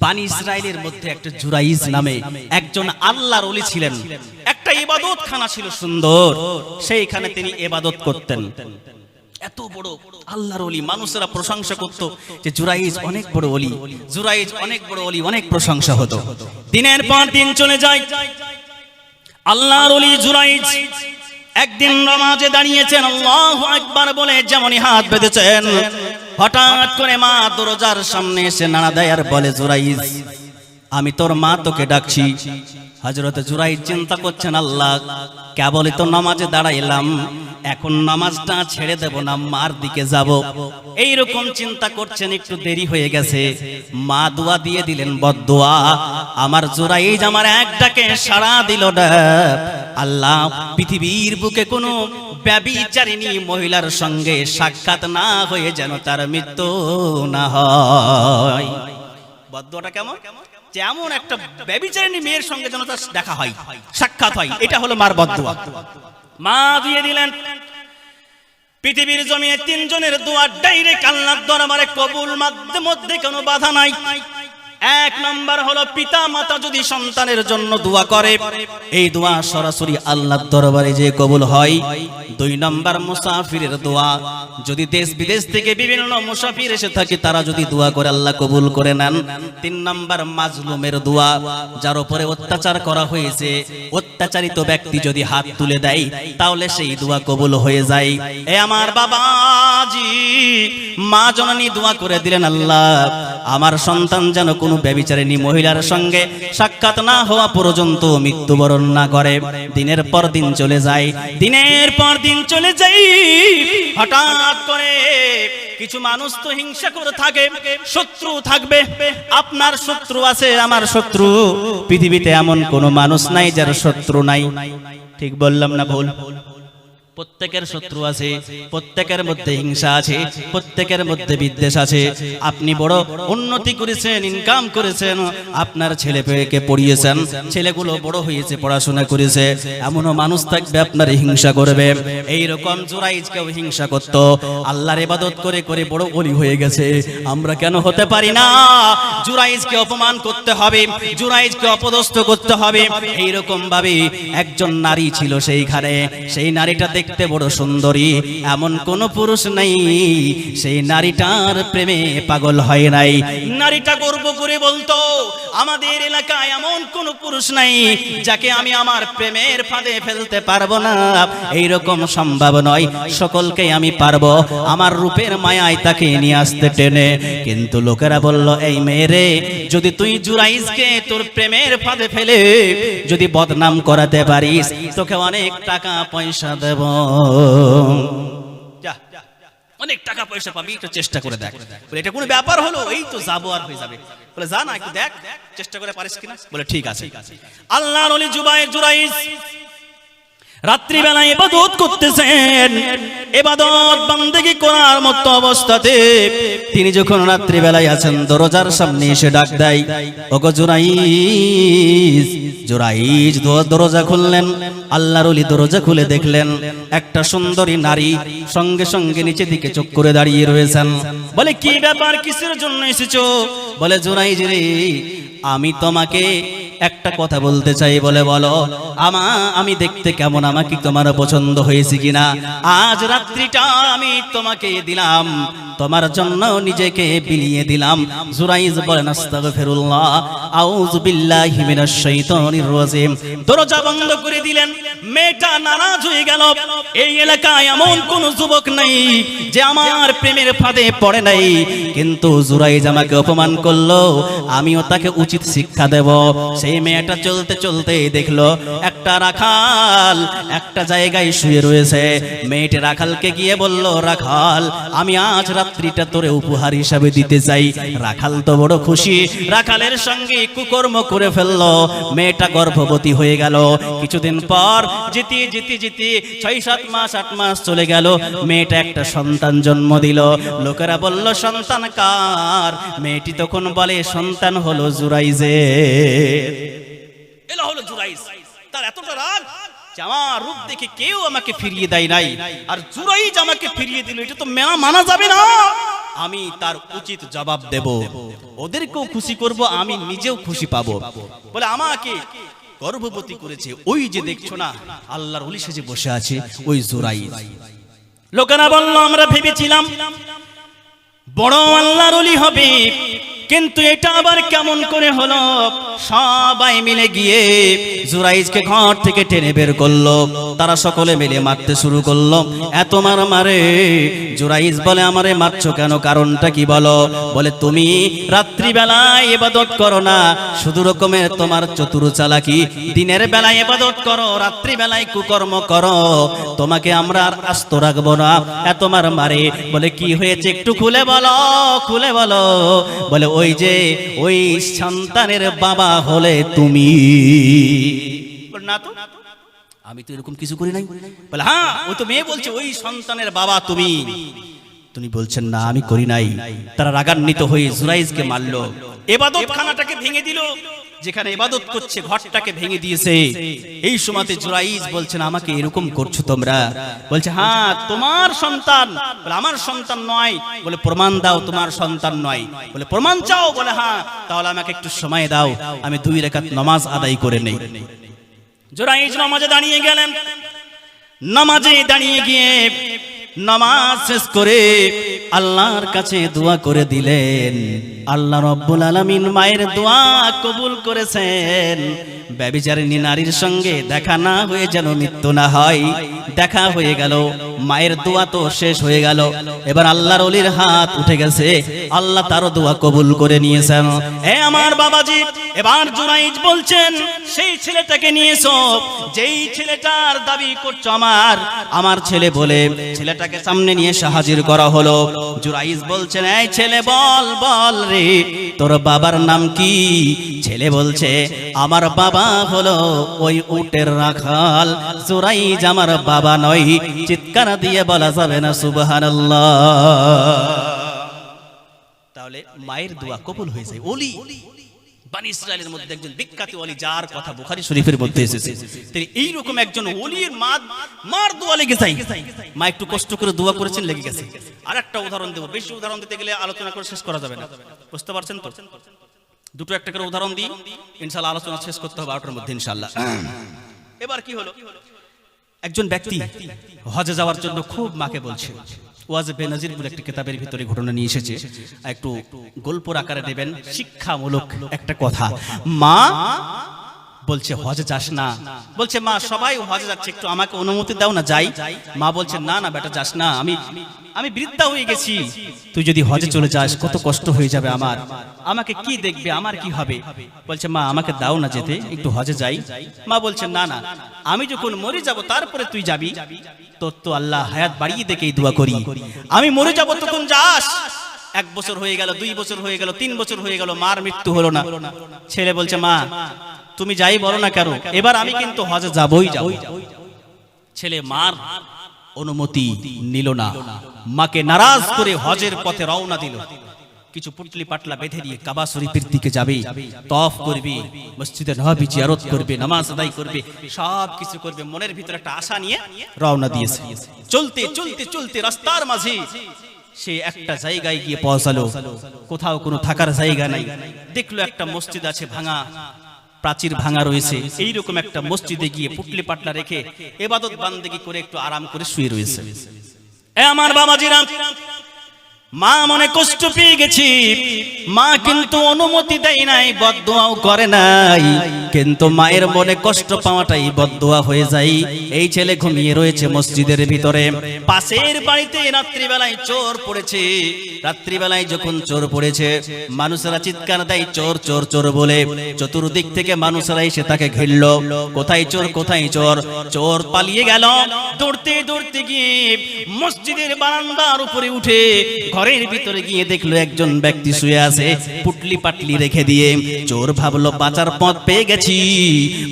বানি ইসরায়েলের মধ্যে একটা জুরাইজ নামে একজন আল্লাহর ওলি ছিলেন। একটা ইবাদত খানা ছিল সুন্দর। সেইখানে তিনি ইবাদত করতেন। এত বড় আল্লাহর ওলি, মানুষেরা প্রশংসা করত যে জুরাইজ অনেক বড় ওলি, জুরাইজ অনেক বড় ওলি, অনেক প্রশংসা হতো। দিনের পর দিন চলে যায়। আল্লাহর ওলি জুরাইজ একদিন নামাজে দাঁড়িয়েছেন, আল্লাহু আকবার বলে যেমনই হাত বেঁধেছেন হঠাৎ করে মা দরজার সামনে এসে নাড়া দেয় আর বলে, জোরাইজ, আমি তোর মা তোকে ডাকছি। হজরত জুরাই চিন্তা করছেন, আল্লাহ কেবলই তো নামাজে দাঁড়াইলাম, এখন নামাজটা ছেড়ে দেব না, মার দিকে যাব। এই রকম চিন্তা করছেন, একটু দেরি হয়ে গেছে। মা দোয়া দিয়ে দিলেন, বদদোয়া, আমার জুরাইজ আমার এক ডাকে সাড়া দিল আল্লাহ, পৃথিবীর বুকে কোনো ব্যবিচারিণী মহিলার সঙ্গে সাক্ষাৎ না হয়ে যেন তার মৃত্যু না হয়। বদদোয়াটা কেমন? যেমন একটা ব্যবিচারিণী মেয়ের সঙ্গে যেন তার দেখা হয়, সাক্ষাৎ হয়, এটা হলো মার বদ মা দিয়ে দিলেন, পৃথিবীর জমিয়ে তিনজনের দোয়ার ডাইরেক্ট আল্লাহর দরবারে কবুল মধ্যে কোনো বাধা নাই। এক নাম্বার হলো পিতা মাতা যদি সন্তানের জন্য দোয়া করে, এই দোয়া সরাসরি আল্লাহর দরবারে যে কবুল হয়। দুই নাম্বার মুসাফিরের দোয়া, যদি দেশ বিদেশ থেকে বিভিন্ন মুসাফির এসে থাকে, তারা যদি দোয়া করে আল্লাহ কবুল করে নেন। তিন নাম্বার মাজলুমের দোয়া, যার উপরে অত্যাচার করা হয়েছে, অত্যাচারিত ব্যক্তি যদি হাত তুলে দেয়, তাহলে সেই দোয়া কবুল হয়ে যায়। এ আমার বাবাজি, মা জননী দোয়া করে দিলেন আল্লাহ, আমার সন্তান যেন কোনো ব্যবিচারিণী মহিলার সঙ্গে সাক্ষাৎ না হওয়া পর্যন্ত মৃত্যুবরণ না করে। দিনের পর দিন চলে যায়। দিনের পর দিন চলে যাই হঠাৎ করে কিছু মানুষ তো হিংসা করে থাকে, শত্রু থাকবে। আপনার শত্রু আছে, আমার শত্রু। পৃথিবীতে এমন কোনো মানুষ নাই যার শত্রু নাই। ঠিক বললাম না ভুল? প্রত্যেকের শত্রু আছে, প্রত্যেকের মধ্যে হিংসা আছে, প্রত্যেকের মধ্যে বিদ্বেষ আছে। আপনি বড় উন্নতি করেছেন ইনকাম করেছেন, আপনার ছেলে পেয়েকে পড়িয়েছেন, ছেলেগুলো বড় হয়েছে, পড়াশোনা করেছে, এমনও মানুষ থাকবে আপনার হিংসা করবে। এই রকম জোরাইজকেও হিংসা করত। আল্লাহর ইবাদত করে করে বড় অলি হয়ে গেছে। আমরা কেন হতে পারি না? জুরাইজকে অপমান করতে হবে, জুরাইজকে অপদস্থ করতে হবে। এই রকম ভাবে একজন নারী ছিল সেইখানে। সেই নারীটা দেখতে বড় সুন্দরী, এমন কোন পুরুষ নাই। সেই নারীটার প্রেমে পাগল হয় নাই। নারীটা গর্ব করে বলতো আমাদের এলাকায় এমন কোন পুরুষ নাই যাকে আমি আমার প্রেমের ফাঁদে ফেলতে পারব না। এই রকম সম্ভব নয়। সকলকে আমি পারব। আমার রূপের মায়ায় তাকে নিয়ে আসতে টেনে। কিন্তু লোকেরা বলল, এই মেয়েরে যদি তুই জুরাইজকে তোর প্রেমের ফাঁদে ফেলে যদি বদনাম করাতে পারিস, তোকে অনেক টাকা পয়সা দেব। অনেক টাকা পয়সা পাবি একটু চেষ্টা করে দেখ। বলে এটা কোনো ব্যাপার হলো? এই তো যাব আর হয়ে যাবে। বলে যা না একটু দেখ চেষ্টা করে পারিস কিনা? বলে ঠিক আছে। আল্লাহ জুবাই জুরাইজ রাত্রিবেলায় এবাদত করতেছেন। এবাদত বান্দেগি করার মতো অবস্থাতে তিনি যখন রাত্রিবেলায় আছেন, দরজার সামনে এসে ডাক দেয়, ওগো জুরাইজ জুরাইজ দরজা খুললেন। আল্লাহর ওলি দরজা খুলে দেখলেন, একটা সুন্দরী নারী সঙ্গে সঙ্গে নিচে দিকে চোখ করে দাঁড়িয়ে রয়েছেন। বলে, কি ব্যাপার? কিসের জন্য এসেছ? বলে, জুরাইজ রে, আমি তোমাকে একটা কথা বলতে চাই, বলে বলো, আমা, আমি দেখতে কেমন, আমাকে তোমার পছন্দ হয়েছে কিনা? আজ রাত্রিটা আমি তোমাকে দিলাম, তোমার জন্য নিজেকে বিলিয়ে দিলাম। জুরাইজ বলেন, আস্তাগফিরুল্লাহ, আউযু বিল্লাহি মিনাশ শাইতানির রাজিম। দরজা বন্ধ করে দিলেন। মেয়েটা নারাজ হয়ে গেল। এই এলাকায় এমন কোন যুবক নাই যে আমার প্রেমের ফাঁদে পড়ে নাই। কিন্তু জুরাইজ আমাকে অপমান করল, আমিও তাকে উচিত শিক্ষা দেব। সেই মেয়েটা চলতে চলতে দেখল, একটা রাখাল একটা জায়গায় শুয়ে রয়েছে। মেয়েটি রাখালকে গিয়ে বলল, রাখাল, আমি আজ রাত্রিটা তোরে উপহার হিসাবে দিতে চাই। রাখাল তো বড় খুশি। রাখালের সঙ্গে কুকর্ম করে ফেলল। মেয়েটা গর্ভবতী হয়ে গেল। কিছুদিন পর যেতে যেতে যেতে ছয়, সাত মাস, আট মাস চলে গেল। মেয়েটা একটা সন্তান জন্ম দিল। লোকেরা বলল, সন্তান কার? মেয়েটি তখন বলে, সন্তান হলো জুরাইজের। এলা হলো জুরাইজ। তার এতটা রাগ আমার রূপ দেখে কেউ আমাকে ফিরিয়ে দেয় নাই। আর জুরাইজ আমাকে ফিরিয়ে দিল, এটা তো মানা যাবে না। আমি তার উচিত জবাব দেব। ওদেরকেও খুশি করব, আমি নিজেও খুশি পাবো। বলে, আমাকে গর্ভবতী করেছে, ওই যে দেখছ না, আল্লাহর অলি সেজে বসে আছে, ওই জোরাই লোকেরা বলল, আমরা ভেবেছিলাম বড় আল্লাহর অলি হবে, কিন্তু এটা আবার কেমন করে হলো? সবাই মিলে গিয়ে জুরাইজকে ঘর থেকে টেনে বের করল। তারা সকলে মিলে মারতে শুরু করল। এত মার মারে জুরাইজ বলে, আমারে মারছো কেন? কারণটা কি বলো? বলে, তুমি রাত্রিবেলায় এবাদত করো না। শুধু রকমের তোমার চতুর চালাকি। দিনের বেলায় এবাদত করো, রাত্রিবেলায় কুকর্ম করো। তোমাকে আমরা আর আস্ত রাখব না। এত মার মারে বলে, কি হয়েছে একটু খুলে বলো খুলে বলো। বলে, ওই যে, ওই সন্তানের বাবা হলে তুমি। আমি তো এরকম কিছু করি নাই। বলে হ্যাঁ ওই তো মেয়ে বলছে, ওই সন্তানের বাবা তুমি। তুমি বলছেন, না, আমি করি নাই। তারা রাগান্বিত হয়ে জুরাইজকে মারলো। এবাদত খানাটাকে ভেঙে দিল। যেখানে ইবাদত করছে, ঘরটাকে ভেঙে দিয়েছে। এই সময়তে জুরাইজ বলছেন, আমাকে এরকম করছ তোমরা? বলছে হ্যাঁ তোমার সন্তান। বলে, আমার সন্তান নয়। বলে, প্রমাণ দাও, তোমার সন্তান নয়। বলে, প্রমাণ চাও? বলে হ্যাঁ তাহলে আমাকে একটু সময় দাও, আমি দুই রেখাত নামাজ আদায় করে নেই। জোরাইজ নামাজে দাঁড়িয়ে গেলেন। নামাজে দাঁড়িয়ে গিয়ে নামাজ শেষ করে আল্লাহর কাছে দোয়া করে দিলেন। আল্লাহ রব্বুল আলমিন মায়ের দোয়া কবুল করেছেন। ব্যবিচারিণী নারীর সঙ্গে দেখা না হয়ে যেন মৃত্যু না হয়। দেখা হয়ে গেল। মায়ের দোয়া তো শেষ হয়ে গেল। এবার আল্লাহর অলির হাত উঠে গেছে। আল্লাহ তারও দোয়া কবুল করে নিয়েছেন। এ আমার বাবাজি, এবার জুনাইজ বলছেন, সেই ছেলেটাকে নিয়েছো যেই ছেলেটার দাবি করছ আমার আমার ছেলে বলে ছেলেটাকে সামনে নিয়ে এসে হাজির করা হলো। জুরাইজ বলছেন, এই ছেলে, বল বল রে, তোর বাবার নাম কি? ছেলে বলছে, আমার বাবা হলো ওই উটের রাখাল। জুরাইজ, আমার বাবা নয় চিৎকার দিয়ে বলা যাবে না, সুবহানাল্লাহ। তাহলে মায়ের দোয়া কবুল হয়ে যায়। ওলি কষ্ট করে করেছেন, লেগে গেছে। উদাহরণ দেবো। বেশি উদাহরণ দিতে গেলে আলোচনা করে শেষ দুটো একটা করে উদাহরণ দিই। আলোচনা শেষ করতে হবে এবার কি হলো? একজন ব্যক্তি হজে যাওয়ার জন্য খুব মাকে বলছে। ওয়াজে বেনাজির বলে একটি কিতাবের ভিতরে ঘটনা নিয়ে এসেছে। একটু গল্পর আকারে দেবেন, শিক্ষামূলক একটা কথা। মা বলছে, হজে যাস না। বলছে, মা, সবাই হজে যাচ্ছে, একটু আমাকে অনুমতি দাও না, যাই। মা বলছে, না না, বেটা, যাস না। আমি আমি বৃদ্ধা হয়ে গেছি। তুই যদি হজে চলে যাস, কত কষ্ট হয়ে যাবে আমার। আমাকে কি দেখবে, আমার কি হবে? বলছে, মা, আমাকে দাও না যেতে, একটু হজে যাই। মা বলছে, না না, আমি যখন মরে যাব, তারপরে তুই যাবি। তোর তো আল্লাহ হায়াত বাড়িয়ে দেখেই দোয়া করি। আমি মরে যাব তখন যাস। এক বছর হয়ে গেল, দুই বছর হয়ে গেল, তিন বছর হয়ে গেল, মার মৃত্যু হলো না। ছেলে বলছে, মা তুমি যাই বলো না কেন, এবার আমি কিন্তু হজে যাবই যাব। ছেলে মার অনুমতি নিল না। মাকে নারাজ করে হজের পথে রওনা দিল। কিছু পুটলি পাটলা বেঁধে দিয়ে কাবা শরীফের দিকে যাবে। তফ করবে মসজিদে নবী জিয়ারত করবে, নামাজ আদায় করবে সব কিছু করবে, মনের ভিতরে একটা আশা নিয়ে রওনা দিয়েছে। চলতে চলতে চলতে রাস্তার মাঝে সে একটা জায়গায় গিয়ে পৌঁছালো। কোথাও কোনো থাকার জায়গা নাই। দেখল একটা মসজিদ আছে ভাঙা। প্রাচীর ভাঙা রয়েছে। এই রকম একটা মসজিদে গিয়ে পুটলি পাটলা রেখে এবাদত বান্দেগি করে একটু আরাম করে শুয়ে রয়েছে। আমার বাবাজিরা মা মনে কষ্ট পেয়ে গেছি। মা কিন্তু অনুমতি দেয় নাই, বদদোয়াও করে নাই। কিন্তু মায়ের মনে কষ্ট পাওয়াটাই বদদোয়া হয়ে যায়। এই ছেলে ঘুমিয়ে রয়েছে মসজিদের ভিতরে। পাশের বাড়িতে রাত্রিবেলায় চোর পড়েছে। রাত্রিবেলায় যখন চোর পড়েছে, মানুষেরা চিৎকার দেয়, চোর চোর চোর বলে। চতুর্দিক থেকে মানুষেরা এসে তাকে ঘিরল। কোথায় চোর কোথায় চোর? চোর পালিয়ে গেল। দৌড়তে দৌড়তে গিয়ে মসজিদের বারান্দার উপরে উঠে ঘরের ভিতরে গিয়ে দেখল একজন ব্যক্তি শুয়ে আছে, পুটলি পাটলি রেখে দিয়ে। চোর ভাবলো, বাঁচার পথ পেয়ে গেছি।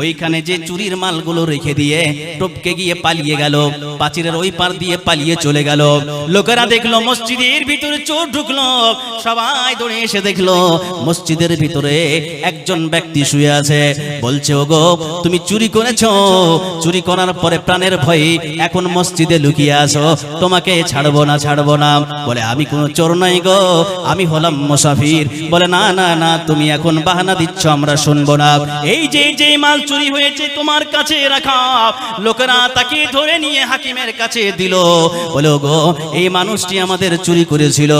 ওইখানে যে চুরির মালগুলো রেখে দিয়ে টপকে গিয়ে পালিয়ে গেল পাচিরের ওই পার দিয়ে পালিয়ে চলে গেল। লোকেরা দেখল, মসজিদের ভিতরে চোর ঢুকলো। সবাই দৌড়ে এসে দেখল, মসজিদের ভিতরে একজন ব্যক্তি শুয়ে আছে। বলছে, ওগো, তুমি চুরি করেছ। চুরি করার পরে প্রাণের ভয়ে এখন মসজিদে লুকিয়ে আসো তোমাকে ছাড়বো না ছাড়বো না। বলে, আমি কোনো চোর নাই গো। আমি হলাম মুসাফির। বলে, না না না, তুমি এখন বাহানা দিচ্ছ, আমরা শুনব না। এই যে যে মাল চুরি হয়েছে তোমার কাছে রাখা, লোকেরা তাকে ধরে নিয়ে হাকিমের কাছে দিল। বলে গো এই মানুষটি আমাদের চুরি করেছিল।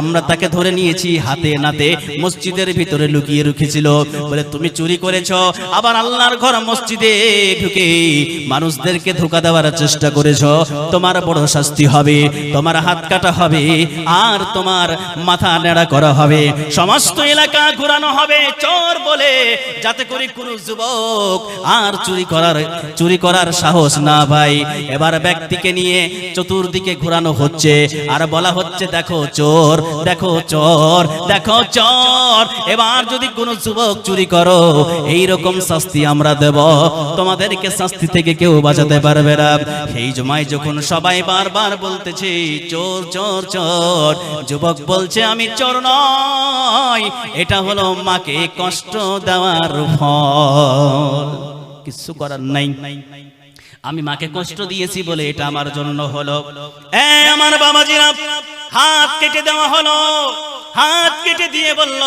আমরা তাকে ধরে নিয়েছি হাতে নাতে, মসজিদের ভিতরে লুকিয়ে রেখেছিল। বলে, তুমি চুরি করেছ, আবার আল্লাহর ঘর মসজিদে ঢুকে মানুষদেরকে ধোকা দেওয়ার চেষ্টা করেছ। তোমার বড় শাস্তি হবে, তোমার হাত কাটা হবে আর তোমার মাথা নেড়া করা হবে। সমস্ত এলাকা ঘোরানো হবে, চোর বলে, যাতে করে কোনো যুবক আর চুরি করার চুরি করার সাহস না ভাই এবার ব্যক্তিকে নিয়ে চতুর্দিকে ঘোরানো হচ্ছে, আর বলা হচ্ছে, দেখো চোর দেখো চোর দেখো চোর, এবার যদি কোনো যুবক চুরি করো এই রকম শাস্তি আমরা দেব। তোমাদেরকে শাস্তি থেকে কেউ বাঁচাতে পারবে না। সেই জমায় যখন সবাই বারবার বলতেছে, চোর চোর চোর যুবক বলছে, আমি চরণ এটা হলো মাকে কষ্ট দেওয়ার ফল। কিছু করার নাই। আমি মাকে কষ্ট দিয়েছি বলে এটা আমার জন্য হলো। আমার বাবাজিরা, হাত কেটে দেওয়া হলো। হাত কেটে দিয়ে বলল,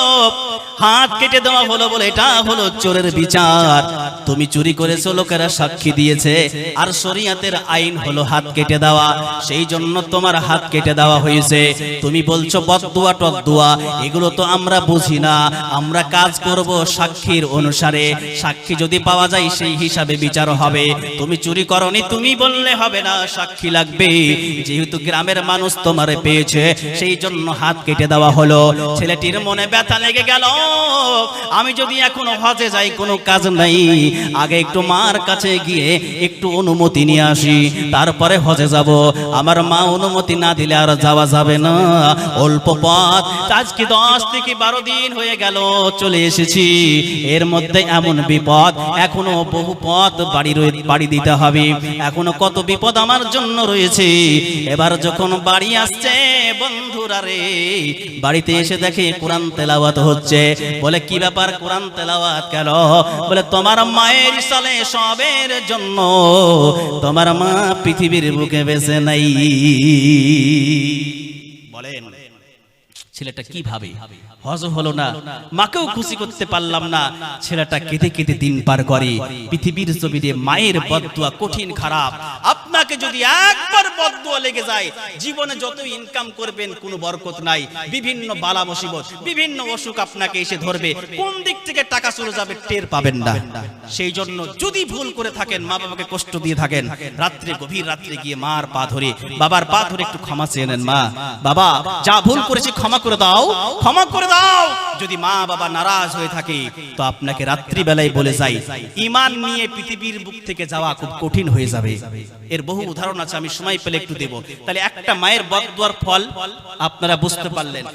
হাত কেটে দেওয়া হলো বলে এটা হলো চোরের বিচার। তুমি চুরি করেছ, লোকেরা সাক্ষী দিয়েছে, আর শরিয়াতের আইন হলো হাত কেটে দেওয়া। সেই জন্য তোমার হাত কেটে দেওয়া হয়েছে। তুমি বলছো বদুয়া টদুয়া এগুলো তো আমরা বুঝি না। আমরা কাজ করব সাক্ষীর অনুসারে। সাক্ষী যদি পাওয়া যায়, সেই হিসাবে বিচার হবে। তুমি চুরি করনি, তুমি বললে হবে না, সাক্ষী লাগবে। যেহেতু গ্রামের মানুষ তোমারে পেয়েছে, সেই জন্য হাত কেটে দেওয়া হলো। ছেলেটির মনে ব্যথা লেগে গেল। আমি যদি এখন হজে যাই, কোনো কাজ নাই। আগে একটু মার কাছে গিয়ে একটু অনুমতি নিয়ে আসি, তারপরে হজে যাব। আমার মা অনুমতি না দিলে আর যাওয়া যাবে না। অল্প পথ। আজকে দশ থেকে বারো দিন হয়ে গেল, চলে এসেছি। এর মধ্যে এমন বিপদ, এখনও বহু পথ বাড়ি বাড়ি দিতে হবে। এখনও কত বিপদ আমার জন্য রয়েছে। এবার যখন বাড়ি আসছে, বন্ধুরা রে বাড়িতে এসে দেখে কোরআন তেলাওয়াত হচ্ছে। বলে কি ব্যাপার কোরআন তেলাওয়াত কেন? বলে তোমার মায়ের সালে সবের জন্য। তোমার মা পৃথিবীর বুকে বেঁচে নাই। বলেন। ছেলেটা কি ভাবে হজ হলো না। মাকেও খুশি করতে পারলাম না। ছেলেটা কেঁদে কেঁদে দিন পার করে। পৃথিবীর জমিনে মায়ের বদুয়া কঠিন খারাপ। আপনাকে যদি একবার বদুয়া লেগে যায়, জীবনে যত ইনকাম করবেন, কোনো বরকত নাই। বিভিন্ন বালা মুসিবত, বিভিন্ন অসুখ আপনাকে এসে ধরবে। কোন দিক থেকে টাকা চলে যাবে টের পাবেন না। সেই জন্য যদি ভুল করে থাকেন মা বাবাকে কষ্ট দিয়ে থাকেন। রাত্রে, গভীর রাত্রে গিয়ে মার পা ধরে, বাবার পা ধরে একটু ক্ষমা চেয়ে নেন মা। বাবা, যা ভুল করেছি ক্ষমা করে দাও। ক্ষমা করে দাও। যদি মা বাবা নারাজ হয়ে থাকে, তো আপনাকে রাত্রিবেলায় বলে যাই, ইমান নিয়ে পৃথিবীর বুক থেকে যাওয়া খুব কঠিন হয়ে যাবে। এর বহু উদাহরণ আছে, আমি সময় পেলে একটু দেব। তাহলে একটা মায়ের বদুয়ার ফল আপনারা বুঝতে পারলেন।